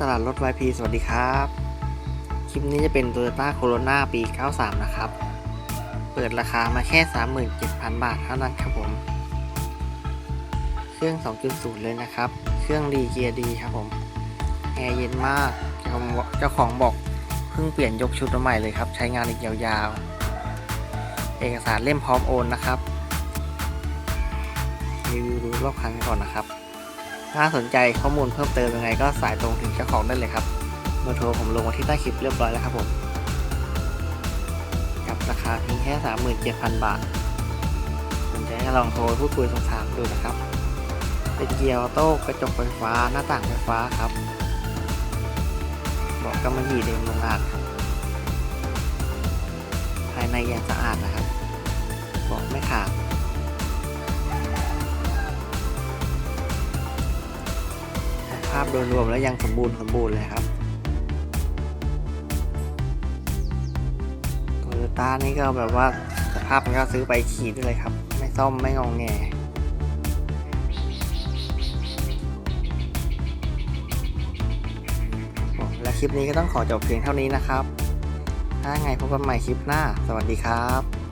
ตลาดรถ YP สวัสดีครับ คลิปนี้จะเป็น Toyota Corona ปี 93 นะครับ เปิดราคามาแค่ 37,000 บาทเท่านั้นครับผม เครื่อง 2.0 เลยนะครับ เครื่องดีเกียร์ดีครับผม แอร์เย็นมาก เจ้าของบอกเพิ่งเปลี่ยนยกชุดมาใหม่เลยครับ ใช้งานอีกยาวๆ เอกสารเล่มพร้อมโอนนะครับ รีวิวดูรอบคันกันก่อนนะครับ ถ้าสนใจข้อมูลเพิ่มเติมยังไงก็สายตรงถึงเจ้าของได้เลยครับเบอร์โทรผมลงมาที่ใต้คลิปเรียบร้อยแล้วครับผม กับราคาเพียงแค่ 37,000 บาทสนใจก็ลองโทรพูดคุยสอบถามดูนะครับ เป็นเกียร์ออโต้กระจกไฟฟ้าหน้าต่างไฟฟ้าครับเบอกกำมะหยี่เดิมโรงงานครับภายในยังสะอาดนะครับเบอกไม่ขาดาพโดยรวมแล้วยังสมบูรณ์สมบูรณ์เลยครับโตโยต้านี่ก็แบบว่าสภาพมันก็ซื้อไปขี่ได้เลยครับ ไม่ซ่อมไม่งองแงและคลิปนี้ก็ต้องขอจบเพียงเท่านี้นะครับ ถ้าไงพบกันใหม่คลิปหน้า สวัสดีครับ